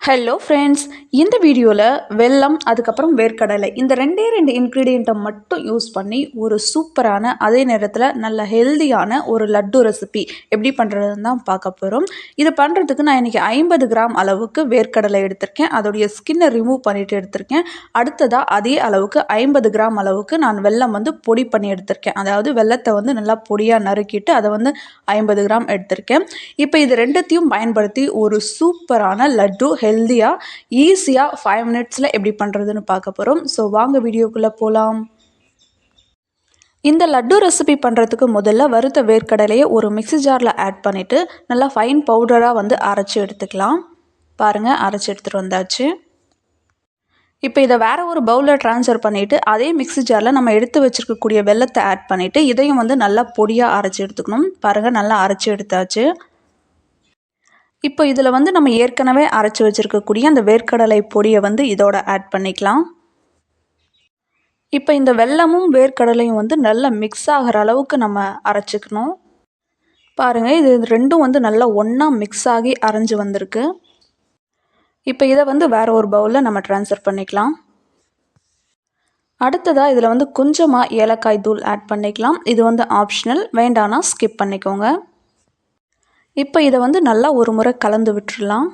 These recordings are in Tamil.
ஹலோ ஃப்ரெண்ட்ஸ் இந்த வீடியோவில் வெல்லம் அதுக்கப்புறம் வேர்க்கடலை இந்த ரெண்டே ரெண்டு இன்க்ரீடியண்ட்டை மட்டும் யூஸ் பண்ணி ஒரு சூப்பரான அதே நேரத்தில் நல்ல ஹெல்தியான ஒரு லட்டு ரெசிபி எப்படி பண்ணுறதுன்னு தான் பார்க்க போகிறோம் இது பண்ணுறதுக்கு நான் இன்றைக்கி ஐம்பது கிராம் அளவுக்கு வேர்க்கடலை எடுத்திருக்கேன். அதோடைய ஸ்கின்னை ரிமூவ் பண்ணிவிட்டு எடுத்திருக்கேன். அடுத்ததாக அதே அளவுக்கு ஐம்பது கிராம் அளவுக்கு நான் வெல்லம் வந்து பொடி பண்ணி எடுத்திருக்கேன். அதாவது வெள்ளத்தை வந்து நல்லா பொடியாக நறுக்கிட்டு அதை வந்து ஐம்பது கிராம் எடுத்திருக்கேன். இப்போ இது ரெண்டுத்தையும் பயன்படுத்தி ஒரு சூப்பரான லட்டு ஹெல்த்தியாக ஈஸியாக ஃபைவ் மினிட்ஸில் எப்படி பண்ணுறதுன்னு பார்க்க போகிறோம் ஸோ வாங்க வீடியோக்குள்ளே போகலாம் இந்த லட்டு ரெசிபி பண்ணுறதுக்கு முதல்ல வறுத்த வேர்க்கடலையை ஒரு மிக்சி ஜாரில் ஆட் பண்ணிவிட்டு நல்லா ஃபைன் பவுடராக வந்து அரைச்சி எடுத்துக்கலாம். பாருங்கள் அரைச்சி எடுத்துகிட்டு வந்தாச்சு. இப்போ இதை வேறு ஒரு பவுலில் ட்ரான்ஸ்ஃபர் பண்ணிவிட்டு அதே மிக்சி ஜாரில் நம்ம எடுத்து வச்சுருக்கக்கூடிய வெள்ளத்தை ஆட் பண்ணிவிட்டு இதையும் வந்து நல்லா பொடியாக அரைச்சி எடுத்துக்கணும். பாருங்கள் நல்லா அரைச்சி எடுத்தாச்சு. இப்போ இதில் வந்து நம்ம ஏற்கனவே அரைச்சி வச்சுருக்கக்கூடிய அந்த வேர்க்கடலை பொடியை வந்து இதோட ஆட் பண்ணிக்கலாம். இப்போ இந்த வெல்லமும் வேர்க்கடலையும் வந்து நல்லா மிக்ஸ் ஆகிற அளவுக்கு நம்ம அரைச்சிக்கணும். பாருங்கள் இது ரெண்டும் வந்து நல்லா ஒன்றா மிக்ஸ் ஆகி அரைஞ்சி வந்திருக்கு. இப்போ இதை வந்து வேறு ஒரு பவுலில் நம்ம ட்ரான்ஸ்ஃபர் பண்ணிக்கலாம். அடுத்ததாக இதில் வந்து கொஞ்சமாக ஏலக்காய் தூள் ஆட் பண்ணிக்கலாம். இது வந்து ஆப்ஷனல் வேண்டானா ஸ்கிப் பண்ணிக்கோங்க. இப்போ இதை வந்து நல்லா ஒரு முறை கலந்து விட்டுடலாம்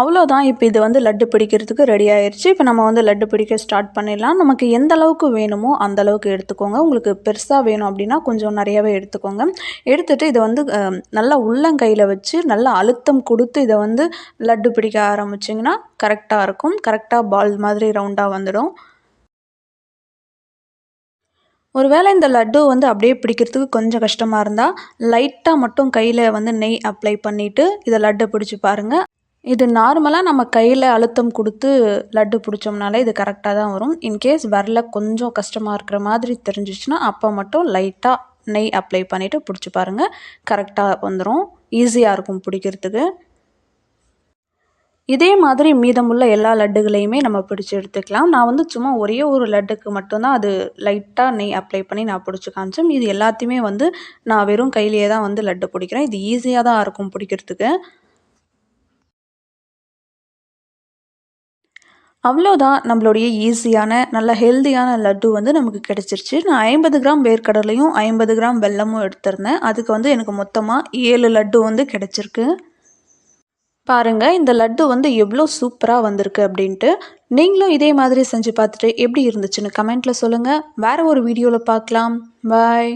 அவ்வளோதான் இப்போ இது வந்து லட்டு பிடிக்கிறதுக்கு ரெடி ஆயிடுச்சு இப்போ நம்ம வந்து லட்டு பிடிக்க ஸ்டார்ட் பண்ணிடலாம். நமக்கு எந்த அளவுக்கு வேணுமோ அந்த அளவுக்கு எடுத்துக்கோங்க. உங்களுக்கு பெருசாக வேணும் அப்படின்னா கொஞ்சம் நிறையாவே எடுத்துக்கோங்க. எடுத்துகிட்டு இதை வந்து நல்லா உள்ளங்கையில் வச்சு நல்லா அழுத்தம் கொடுத்து இதை வந்து லட்டு பிடிக்க ஆரம்பிச்சிங்கன்னா கரெக்டாக இருக்கும். கரெக்டாக பால் மாதிரி ரவுண்டாக வந்துடும். ஒருவேளை இந்த லட்டு வந்து அப்படியே பிடிக்கிறதுக்கு கொஞ்சம் கஷ்டமாக இருந்தால் லைட்டாக மட்டும் கையில் வந்து நெய் அப்ளை பண்ணிவிட்டு இதை லட்டை பிடிச்சி பாருங்கள் இது நார்மலாக நம்ம கையில் அழுத்தம் கொடுத்து லட்டு பிடிச்சோம்னாலே இது கரெக்டாக தான் வரும். இன்கேஸ் வரல கொஞ்சம் கஷ்டமாக இருக்கிற மாதிரி தெரிஞ்சிச்சுன்னா அப்போ மட்டும் லைட்டாக நெய் அப்ளை பண்ணிவிட்டு பிடிச்சி பாருங்கள் கரெக்டாக வந்துடும் ஈஸியாக இருக்கும் பிடிக்கிறதுக்கு. இதே மாதிரி மீதமுள்ள எல்லா லட்டுகளையுமே நம்ம பிடிச்சி எடுத்துக்கலாம். நான் வந்து சும்மா ஒரே ஒரு லட்டுக்கு மட்டும்தான் அது லைட்டாக நெய் அப்ளை பண்ணி நான் பிடிச்சி காமிச்சேன். இது எல்லாத்தையுமே வந்து நான் வெறும் கையிலேயே தான் வந்து லட்டு பிடிக்கிறேன். இது ஈஸியாக தான் இருக்கும் பிடிக்கிறதுக்கு. அவ்வளோதான் நம்மளுடைய ஈஸியான நல்ல ஹெல்த்தியான லட்டு வந்து நமக்கு கிடச்சிருச்சு. நான் ஐம்பது கிராம் வேர்க்கடலையும் ஐம்பது கிராம் வெல்லமும் எடுத்திருந்தேன். அதுக்கு வந்து எனக்கு மொத்தமாக ஏழு லட்டு வந்து கிடச்சிருக்கு. பாருங்கள் இந்த லட்டு வந்து எவ்வளோ சூப்பராக வந்திருக்கு அப்படின்ட்டு. நீங்களும் இதே மாதிரி செஞ்சு பார்த்துட்டு எப்படி இருந்துச்சுன்னு கமெண்ட்டில் சொல்லுங்கள் வேறு ஒரு வீடியோவில் பார்க்கலாம். பாய்